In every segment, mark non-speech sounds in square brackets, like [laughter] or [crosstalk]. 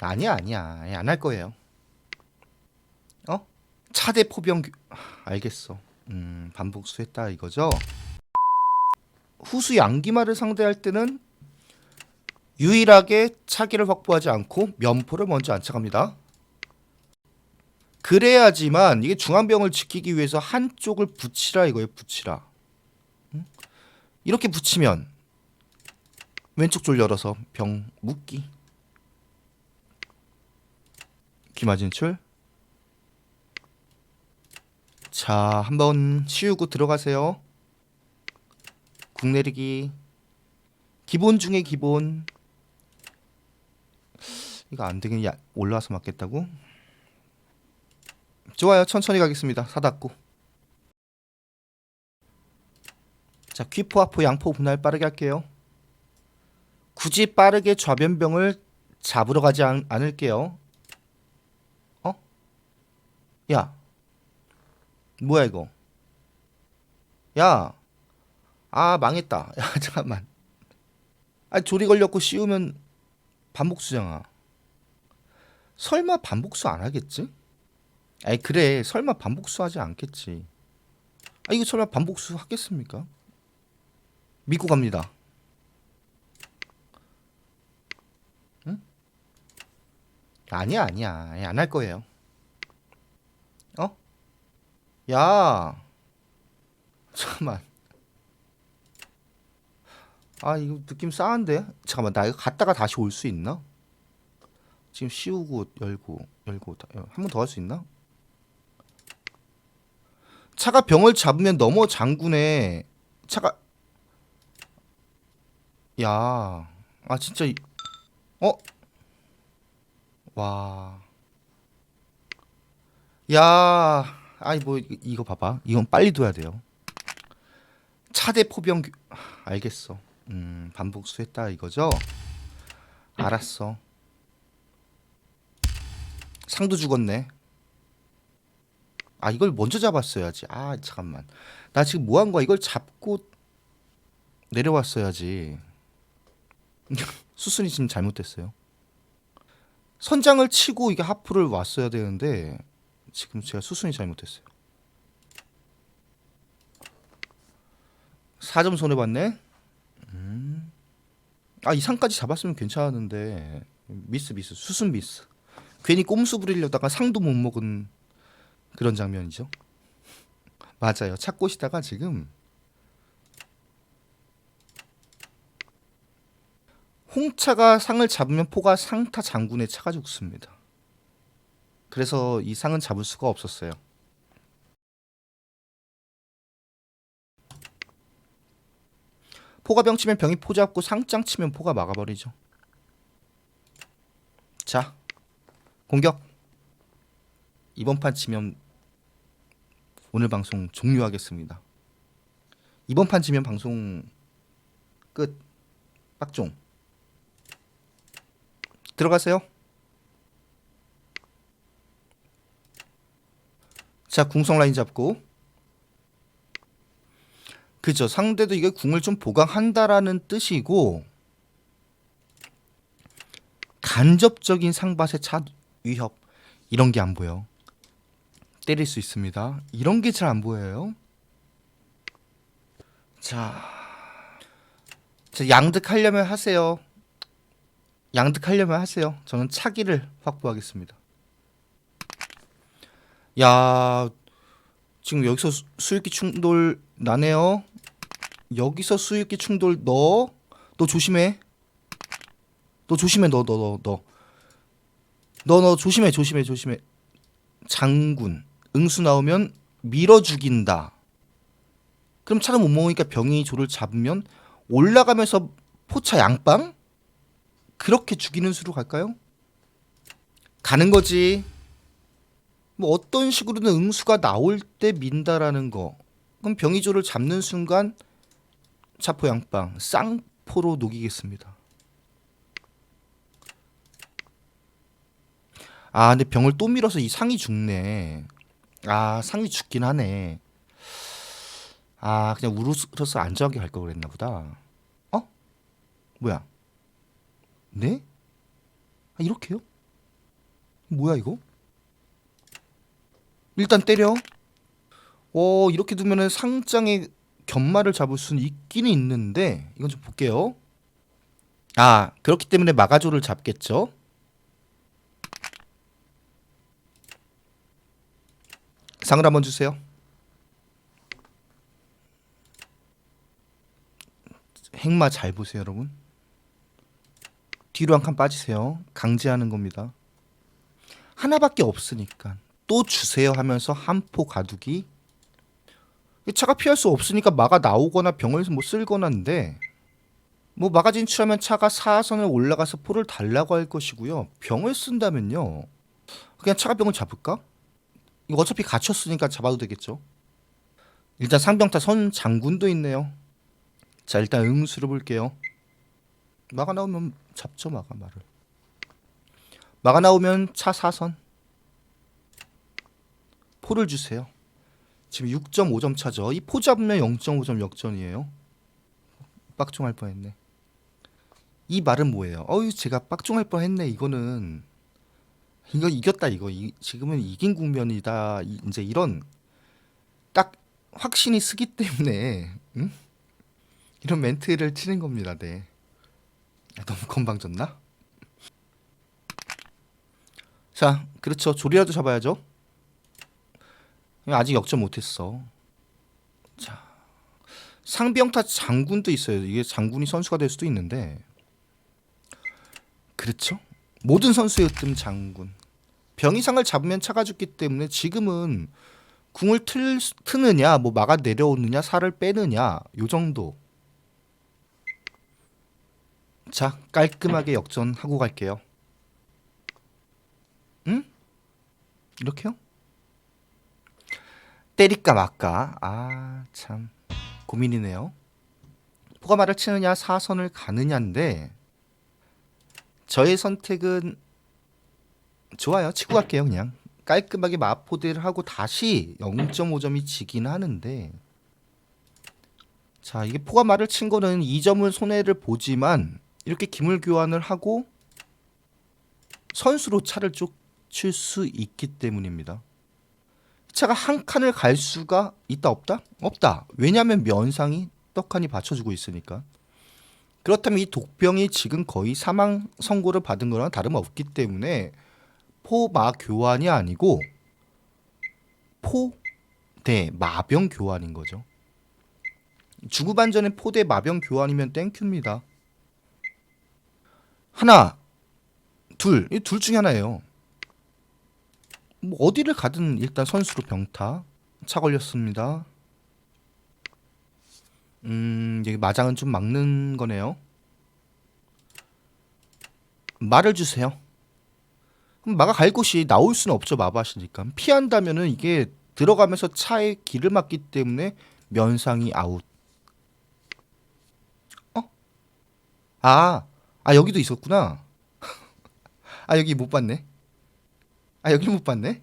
아니야 아니야 안 할 거예요. 어? 차대 포병 교... 아, 알겠어. 음 반복수했다 이거죠. 후수 양기말을 상대할 때는 유일하게 차기를 확보하지 않고 면포를 먼저 안착합니다. 그래야지만 이게 중앙병을 지키기 위해서 한쪽을 붙이라 이거예요. 붙이라. 응? 이렇게 붙이면 왼쪽 줄 열어서 병 묶기. 기마 진출. 자, 한번 치우고 들어가세요. 국 내리기. 기본 중에 기본. 이거 안 되긴 야, 올라와서 맞겠다고? 좋아요. 천천히 가겠습니다. 사닫고. 자, 귀포, 하포, 양포 분할 빠르게 할게요. 굳이 빠르게 좌변병을 잡으러 가지 않, 않을게요. 어? 야. 뭐야 이거? 야. 아, 망했다. [laughs] 야, 잠깐만. 아, 조리 걸렸고 씌우면 반복수잖아. 설마 반복수 안 하겠지? 아이 그래 설마 반복수 하지 않겠지 아 이거 설마 반복수 하겠습니까 믿고 갑니다 응? 아니야 아니야 안 할 거예요 어? 야 잠깐만 아 이거 느낌 싸한데 잠깐만 나 이거 갔다가 다시 올 수 있나? 지금 씌우고 열고 열고 한 번 더 할 수 있나? 차가 병을 잡으면 넘어 장군에 차가 야, 아 진짜 이- 어? 와. 야, 아이 뭐 이- 이거 봐봐. 이건 빨리 둬야 돼요. 차대 포병 교... 아, 알겠어. 음, 반복수했다 이거죠? 알았어. 상도 죽었네. 아 이걸 먼저 잡았어야지. 아 잠깐만. 나 지금 뭐 한 거야? 이걸 잡고 내려왔어야지. [laughs] 수순이 지금 잘못됐어요. 선장을 치고 이게 하프를 왔어야 되는데 지금 제가 수순이 잘못됐어요. 4점 손해 봤네. 음. 아 이 상까지 잡았으면 괜찮았는데 미스 미스 수순 미스. 괜히 꼼수 부리려다가 상도 못 먹은 그런 장면이죠. 맞아요. 찾고시다가 지금 홍차가 상을 잡으면 포가 상타 장군의 차가 죽습니다. 그래서 이 상은 잡을 수가 없었어요. 포가 병 치면 병이 포 잡고 상장 치면 포가 막아버리죠. 자, 공격. 이번 판 치면 오늘 방송 종료하겠습니다. 이번 판 지면 방송 끝. 빡종. 들어가세요. 자, 궁성 라인 잡고. 그죠. 상대도 이게 궁을 좀 보강한다라는 뜻이고 간접적인 상밭의 차 위협 이런 게 안 보여. 때릴 수 있습니다. 이런 게 잘 안 보여요. 자, 자 양득하려면 하세요. 양득하려면 하세요. 저는 차기를 확보하겠습니다. 야, 지금 여기서 수- 수익기 충돌 나네요. 여기서 수익기 충돌 너, 너 조심해. 너 조심해, 너, 너, 너, 너. 너, 너 조심해, 조심해, 조심해. 장군, 응수 나오면 밀어 죽인다. 그럼 차를 못 먹으니까 병이 조를 잡으면 올라가면서 포차 양빵? 그렇게 죽이는 수로 갈까요? 가는 거지. 뭐 어떤 식으로든 응수가 나올 때 민다라는 거. 그럼 병이조를 잡는 순간 차포 양빵 쌍포로 녹이겠습니다. 아, 근데 병을 또 밀어서 이 상이 죽네. 아, 상이 죽긴 하네. 아, 그냥 우르스로서 안전하게 갈 걸 그랬나 보다. 어? 뭐야? 네? 아, 이렇게요? 뭐야 이거? 일단 때려. 어 이렇게 두면은 상장의 견마를 잡을 수는 있기는 있는데 이건 좀 볼게요. 아 그렇기 때문에 마가조를 잡겠죠. 상을 한번 주세요. 행마 잘 보세요, 여러분. 뒤로 한 칸 빠지세요. 강제하는 겁니다. 하나밖에 없으니까 또 주세요 하면서 한포 가두기. 차가 피할 수 없으니까 마가 나오거나 병을 뭐 쓸거나인데 뭐 마가 진출하면 차가 사선을 올라가서 포를 달라고 할 것이고요. 병을 쓴다면요. 그냥 차가 병을 잡을까? 이거 어차피 갇혔으니까 잡아도 되겠죠. 일단 상병타 선 장군도 있네요. 자 일단 응수를 볼게요. 마가 나오면 잡죠 마가 말을. 마가 나오면 차 사선. 포를 주세요. 지금 6.5점 차죠. 이 포 잡으면 0.5점 역전이에요. 빡종할 뻔했네. 이 말은 뭐예요? 어유 제가 빡종할 뻔했네. 이거는 이거 이겼다 이거. 이, 지금은 이긴 국면이다. 이, 이제 이런 딱 확신이 쓰기 때문에 응? 이런 멘트를 치는 겁니다. 네. 아, 너무 건방졌나? 자, 그렇죠. 조리라도 잡아야죠. 아직 역전 못했어. 자, 상병타 장군도 있어요. 이게 장군이 선수가 될 수도 있는데, 그렇죠. 모든 으뜸 장군. 병이상을 잡으면 차가 죽기 때문에 지금은 궁을 틀, 트느냐, 뭐 막아 내려오느냐, 살을 빼느냐, 요 정도. 자, 깔끔하게 역전하고 갈게요. 응? 이렇게요? 때릴까 말까? 아, 참 고민이네요. 포가마를 치느냐, 사선을 가느냐인데 저의 선택은 좋아요. 치고 갈게요, 그냥. 깔끔하게 마포대를 하고 다시 0.5점이 지긴 하는데 자, 이게 포가마를 친 거는 2점은 손해를 보지만 이렇게 기물 교환을 하고 선수로 차를 쫓을 수 있기 때문입니다. 차가 한 칸을 갈 수가 있다 없다? 없다. 왜냐하면 면상이 떡하니 받쳐주고 있으니까. 그렇다면 이 독병이 지금 거의 사망 선고를 받은 거랑 다름없기 때문에 포마 교환이 아니고 포대 마병 교환인 거죠. 주구반전의 포대 마병 교환이면 땡큐입니다. 하나, 둘, 이 둘 중에 하나예요. 뭐 어디를 가든 일단 선수로 병타 차 걸렸습니다. 음, 여기 마장은 좀 막는 거네요. 말을 주세요. 그럼 마가 갈 곳이 나올 수는 없죠 마바시니까 피한다면은 이게 들어가면서 차에 길을 막기 때문에 면상이 아웃. 어? 아, 아 여기도 있었구나. [laughs] 아 여기 못 봤네. 아 여기 못 봤네.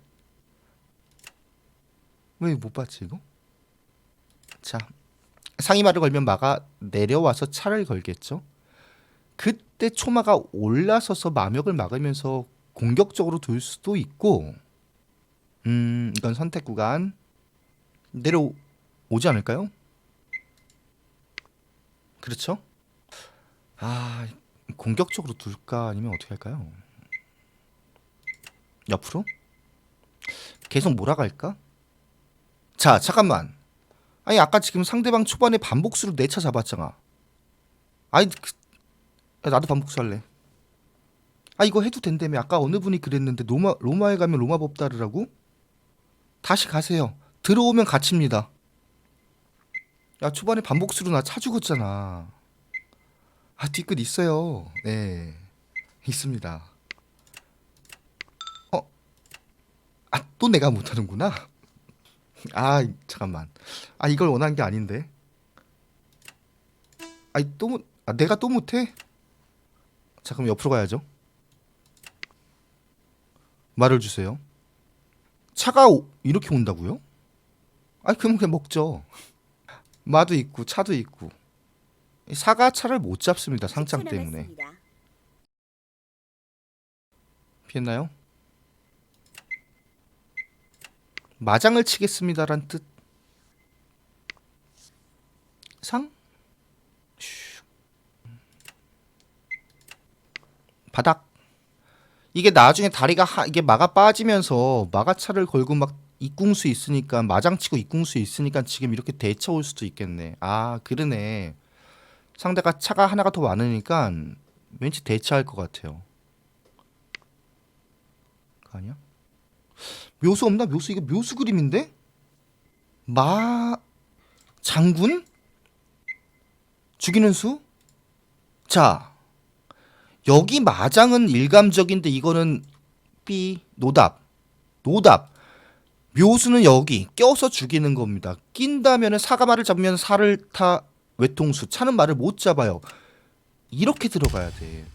왜 못 봤지 이거? 자 상이마를 걸면 마가 내려와서 차를 걸겠죠. 그때 초마가 올라서서 마명을 막으면서 공격적으로 돌 수도 있고, 음 이건 선택 구간 내려오지 않을까요? 그렇죠? 아 공격적으로 둘까 아니면 어떻게 할까요? 옆으로? 계속 몰아갈까? 자, 잠깐만. 아니 아까 지금 상대방 초반에 반복수로 네차 잡았잖아. 아니 그, 야, 나도 반복수 할래. 아 이거 해도 된다며. 아까 어느 분이 그랬는데 로마 로마에 가면 로마 법 따르라고? 다시 가세요. 들어오면 갇힙니다. 야 초반에 반복수로 나 차 죽었잖아. 아 뒤끝 있어요. 네 있습니다. 어? 아 또 내가 못하는구나. 아 잠깐만. 아 이걸 원한 게 아닌데. 아니 또 못- 아, 내가 또 못해? 자 그럼 옆으로 가야죠. 말을 주세요. 차가 오- 이렇게 온다고요? 아 그럼 그냥 먹죠. 마도 있고 차도 있고. 사가 차를 못 잡습니다 상장 때문에. 피했나요? 마장을 치겠습니다란 뜻. 상? 슈. 바닥. 이게 나중에 다리가 하, 이게 마가 빠지면서 마가차를 걸고 막 이궁수 있으니까 마장 치고 이궁수 있으니까 지금 이렇게 대차 올 수도 있겠네. 아 그러네. 상대가 차가 하나가 더 많으니까 왠지 대차할 것 같아요. 아니야? 묘수 없나? 묘수 이거 묘수 그림인데? 마 장군? 죽이는 수? 자 여기 마장은 일감적인데 이거는 B 노답 노답 묘수는 여기 껴서 죽이는 겁니다 낀다면은 사과말을 잡으면 살을 타 외통수 차는 말을 못 잡아요 이렇게 들어가야 돼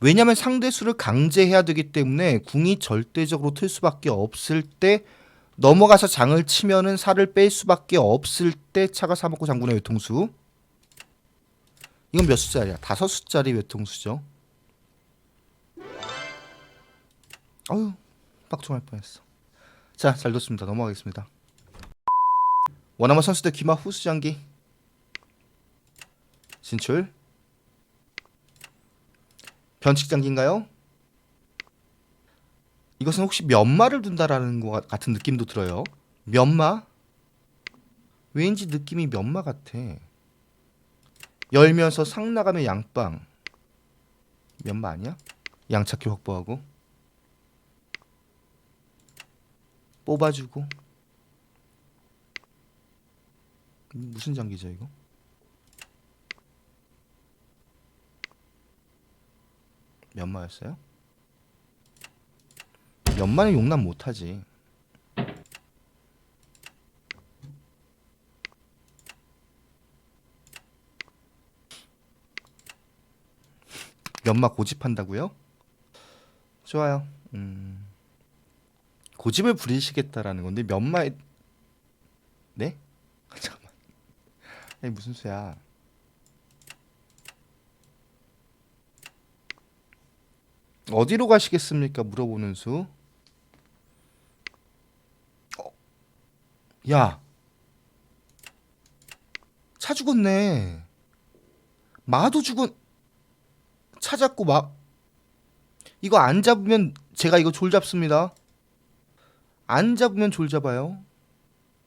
왜냐면 상대 수를 강제해야 되기 때문에 궁이 절대적으로 틀 수밖에 없을 때 넘어가서 장을 치면은 살을 뺄 수밖에 없을 때 차가 사먹고 장군의 외통수. 이건 몇 숫자리야? 다섯 숫자리 외통수죠. 어휴 빡종할 뻔했어. 자잘 뒀습니다. 넘어가겠습니다. 원아마 선수들 기마 후수장기. 진출 변칙 장기인가요? 이것은 혹시 면마를 둔다라는 것 같- 같은 느낌도 들어요 면마? 왠지 느낌이 면마 같아 열면서 상 나가면 양빵 면마 아니야? 양착기 확보하고 뽑아주고 무슨 장기죠 이거? 면마였어요? 면마는 용납 못하지 면마 고집한다고요? 좋아요. 음. 고집을 부리시겠다라는 건데 면마에 네? [laughs] 잠깐만. 무슨 수야? 어디로 가시겠습니까? 물어보는 수. 어. 야. 차 죽었네. 마도 죽은 찾았고 막 이거 안 잡으면 제가 이거 졸 잡습니다. 안 잡으면 졸 잡아요.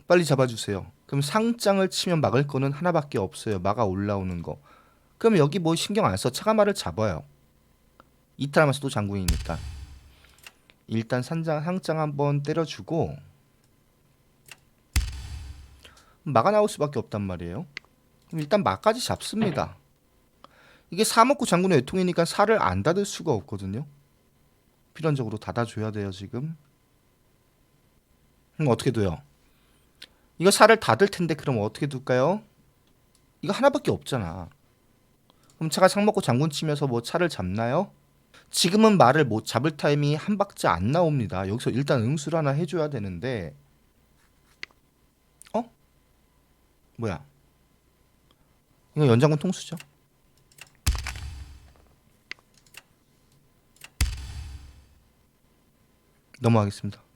빨리 잡아주세요. 그럼 상장을 치면 막을 거는 하나밖에 없어요. 막아 올라오는 거. 그럼 여기 뭐 신경 안 써. 차가마를 잡아요. 이탈하면서 또 장군이니까. 일단 산장 상장 한번 때려주고 막아 나올 수밖에 없단 말이에요. 일단 막까지 잡습니다. 이게 사먹고 장군의 외통이니까 살을 안 닫을 수가 없거든요. 필연적으로 닫아줘야 돼요 지금. 그럼 어떻게 돼요? 이거 살을 닫을 텐데 그럼 어떻게 둘까요? 이거 하나밖에 없잖아. 그럼 차가 상 먹고 장군 치면서 뭐 차를 잡나요? 지금은 말을 못 잡을 타임이 한 박자 안 나옵니다. 여기서 일단 응수를 하나 해줘야 되는데, 어? 뭐야? 이거 연장군 통수죠? 넘어가겠습니다.